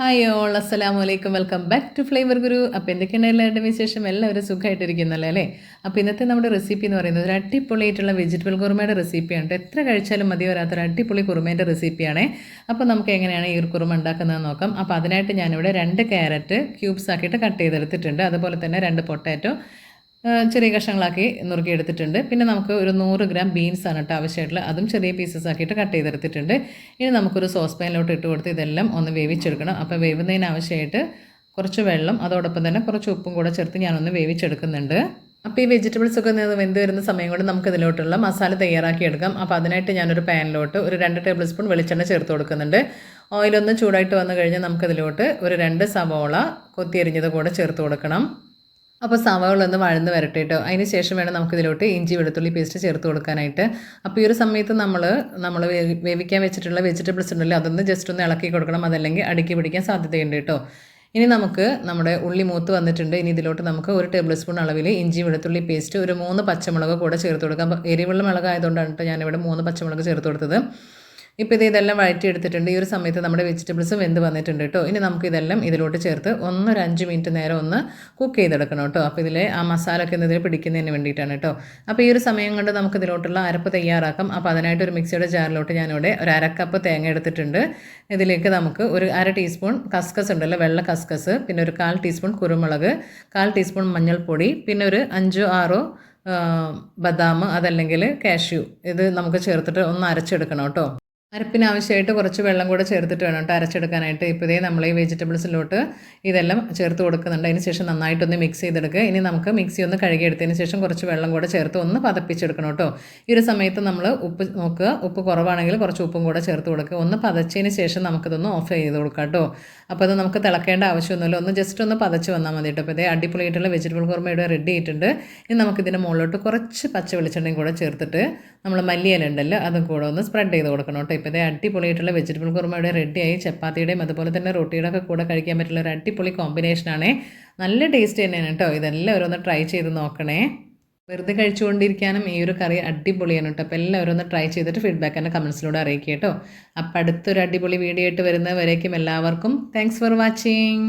Hi all അസ്സലാമു വലൈക്കും welcome back to Flavour Guru അപ്പോൾ എന്തൊക്കെയാണ് എല്ലാവരുടെ വിശേഷം? എല്ലാവരും സുഖമായിട്ടിരിക്കുന്നല്ലേ അല്ലേ? അപ്പോൾ ഇന്നത്തെ നമ്മുടെ റെസിപ്പി എന്ന് പറയുന്നത് ഒരു അടിപൊളിയായിട്ടുള്ള വെജിറ്റബിൾ കുറുമയുടെ റെസിപ്പിയാണ്. എത്ര കഴിച്ചാലും മതി വരാത്തൊരു അടിപൊളി കുറുമേന്റെ റെസിപ്പിയാണേ അപ്പോൾ നമുക്ക് എങ്ങനെയാണ് ഈ ഒരു കുറുമ ഉണ്ടാക്കുന്നത് നോക്കാം. അപ്പോൾ അതിനായിട്ട് ഞാനിവിടെ രണ്ട് ക്യാരറ്റ് ക്യൂബ്സ് ആക്കിയിട്ട് കട്ട് ചെയ്തെടുത്തിട്ടുണ്ട്. അതുപോലെ തന്നെ രണ്ട് പൊട്ടാറ്റോ ചെറിയ കഷ്ണങ്ങളാക്കി നുറുക്കി എടുത്തിട്ടുണ്ട്. പിന്നെ നമുക്ക് ഒരു നൂറ് ഗ്രാം ബീൻസ് ആണ് കേട്ടോ ആവശ്യമായിട്ടുള്ള അതും ചെറിയ പീസസ് ആക്കിയിട്ട് കട്ട് ചെയ്തെടുത്തിട്ടുണ്ട്. ഇനി നമുക്കൊരു സോസ് പാനിലോട്ട് ഇട്ട് കൊടുത്ത് ഇതെല്ലാം ഒന്ന് വേവിച്ചെടുക്കണം. അപ്പോൾ വേവുന്നതിന് ആവശ്യമായിട്ട് കുറച്ച് വെള്ളം അതോടൊപ്പം തന്നെ കുറച്ച് ഉപ്പും കൂടെ ചേർത്ത് ഞാനൊന്ന് വേവിച്ചെടുക്കുന്നുണ്ട്. അപ്പോൾ ഈ വെജിറ്റബിൾസ് ഒക്കെ വെന്ത് വരുന്ന സമയം കൊണ്ട് നമുക്ക് ഇതിലോട്ടുള്ള മസാല തയ്യാറാക്കി എടുക്കാം. അപ്പോൾ അതിനായിട്ട് ഞാനൊരു പാനിലോട്ട് ഒരു രണ്ട് ടേബിൾ സ്പൂൺ വെളിച്ചെണ്ണ ചേർത്ത് കൊടുക്കുന്നുണ്ട്. ഓയിലൊന്ന് ചൂടായിട്ട് വന്നു കഴിഞ്ഞാൽ നമുക്കതിലോട്ട് ഒരു രണ്ട് സവോള കൊത്തിയരിഞ്ഞത് കൂടെ ചേർത്ത് കൊടുക്കണം. അപ്പോൾ സവാള ഒന്ന് വഴന്ന് വരട്ടെ കേട്ടോ അതിന് ശേഷം വേണം നമുക്കിതിലോട്ട് ഇഞ്ചി വെളുത്തുള്ളി പേസ്റ്റ് ചേർത്ത് കൊടുക്കാനായിട്ട്. അപ്പോൾ ഈ ഒരു സമയത്ത് നമ്മൾ നമ്മൾ വേവിക്കാൻ വെച്ചിട്ടുള്ള വെജിറ്റബിൾസ് ഉണ്ടല്ലോ അതൊന്ന് ജസ്റ്റ് ഒന്ന് ഇളക്കി കൊടുക്കണം. അതല്ലെങ്കിൽ അടുക്കി പിടിക്കാൻ സാധ്യതയുണ്ട് കേട്ടോ. ഇനി നമുക്ക് നമ്മുടെ ഉള്ളി മൂത്ത് വന്നിട്ടുണ്ട്. ഇനി ഇതിലോട്ട് നമുക്ക് ഒരു ടേബിൾ സ്പൂൺ അളവിൽ ഇഞ്ചി വെളുത്തുള്ളി പേസ്റ്റ് ഒരു മൂന്ന് പച്ചമുളക് കൂടെ ചേർത്ത് കൊടുക്കാം. അപ്പോൾ എരിവുള്ള മുളക് ആയതുകൊണ്ടാണ് കേട്ടോ ഞാനിവിടെ മൂന്ന് പച്ചമുളക് ചേർത്ത് കൊടുത്തത്. ഇപ്പോൾ ഇത് ഇതെല്ലാം വഴറ്റി എടുത്തിട്ടുണ്ട് ഈ ഒരു സമയത്ത് നമ്മുടെ വെജിറ്റബിൾസ് വെന്ത് വന്നിട്ടുണ്ട് കേട്ടോ. ഇനി നമുക്ക് ഇതെല്ലാം ഇതിലോട്ട് ചേർത്ത് ഒന്നൊരു അഞ്ച് മിനിറ്റ് നേരം ഒന്ന് കുക്ക് ചെയ്തെടുക്കണം കേട്ടോ. അപ്പോൾ ഇതിലെ ആ മസാല ഒക്കെ ഇതിൽ പിടിക്കുന്നതിന് വേണ്ടിയിട്ടാണ് കേട്ടോ. അപ്പോൾ ഈ ഒരു സമയം കൊണ്ട് നമുക്ക് ഇതിലോട്ടുള്ള അരപ്പ് തയ്യാറാക്കാം. അപ്പോൾ അതിനായിട്ട് ഒരു മിക്സിയുടെ ജാറിലോട്ട് ഞാനിവിടെ ഒരു അരക്കപ്പ് തേങ്ങ എടുത്തിട്ടുണ്ട്. ഇതിലേക്ക് നമുക്ക് ഒരു അര ടീസ്പൂൺ കസ്കസ് ഉണ്ടല്ലോ വെള്ള കസ്കസ് പിന്നെ ഒരു കാൽ ടീസ്പൂൺ കുരുമുളക് കാൽ ടീസ്പൂൺ മഞ്ഞൾപ്പൊടി പിന്നെ ഒരു അഞ്ചോ ആറോ ബദാം അതല്ലെങ്കിൽ കാഷ്യൂ. ഇത് നമുക്ക് ചേർത്തിട്ട് ഒന്ന് അരച്ചെടുക്കണം കേട്ടോ. അരപ്പിന് ആവശ്യമായിട്ട് കുറച്ച് വെള്ളം കൂടെ ചേർത്തിട്ട് വേണം കേട്ടോ അരച്ചെടുക്കാനായിട്ട്. ഇപ്പോൾ ഇതേ നമ്മൾ ഈ വെജിറ്റബിൾസിലോട്ട് ഇതെല്ലാം ചേർത്ത് കൊടുക്കുന്നുണ്ട്. അതിന് ശേഷം നന്നായിട്ടൊന്ന് മിക്സ് ചെയ്തെടുക്കുക. ഇനി നമുക്ക് മിക്സി ഒന്ന് കഴുകിയെടുത്തതിന് ശേഷം കുറച്ച് വെള്ളം കൂടെ ചേർത്ത് ഒന്ന് പതപ്പിച്ചെടുക്കണം കേട്ടോ. ഈ ഒരു സമയത്ത് നമ്മൾ ഉപ്പ് നോക്കുക. ഉപ്പ് കുറവാണെങ്കിൽ കുറച്ച് ഉപ്പും കൂടെ ചേർത്ത് കൊടുക്കുക. ഒന്ന് പതച്ചതിന് ശേഷം നമുക്കിതൊന്ന് ഓഫ് ചെയ്ത് കൊടുക്കാം കേട്ടോ. അപ്പോൾ അത് നമുക്ക് തിളക്കേണ്ട ആവശ്യമൊന്നുമില്ല. ഒന്ന് ജസ്റ്റ് ഒന്ന് പതച്ച് വന്നാൽ മതി കേട്ടോ. അപ്പോൾ ഇതേ അടിപൊളിയായിട്ടുള്ള വെജിറ്റബിൾ കുറുമ ഇവിടെ റെഡി ആയിട്ടുണ്ട്. ഇനി നമുക്കിതിന്റെ മുകളിലോട്ട് കുറച്ച് പച്ച വെളിച്ചെണ്ണയും കൂടെ ചേർത്തിട്ട് നമ്മൾ മല്ലിയില ഉണ്ടല്ലോ അതും കൂടെ ഒന്ന് സ്പ്രെഡ് ചെയ്ത് കൊടുക്കണം കേട്ടോ. ഇപ്പോൾ ഇതേ അടിപൊളിയായിട്ടുള്ള വെജിറ്റബിൾ കുറുമ ഇവിടെ റെഡിയായി ചപ്പാത്തിയുടെയും അതുപോലെ തന്നെ റൊട്ടിയുടെ ഒക്കെ കൂടെ കഴിക്കാൻ പറ്റുള്ള ഒരു അടിപൊളി കോമ്പിനേഷനാണ് നല്ല ടേസ്റ്റ് തന്നെയാണ് കേട്ടോ. ഇതെല്ലാവരും ഒന്ന് ട്രൈ ചെയ്ത് നോക്കണേ. വെറുതെ കഴിച്ചുകൊണ്ടിരിക്കാനും ഈ ഒരു കറി അടിപൊളിയാണ് കേട്ടോ. അപ്പോൾ എല്ലാവരും ഒന്ന് ട്രൈ ചെയ്തിട്ട് ഫീഡ്ബാക്ക് എന്റെ കമൻസിലൂടെ അറിയിക്കുക കേട്ടോ. അപ്പോൾ അടുത്തൊരു അടിപൊളി വീഡിയോ ആയിട്ട് വരുന്നവരേക്കും എല്ലാവർക്കും താങ്ക്സ് ഫോർ വാച്ചിങ്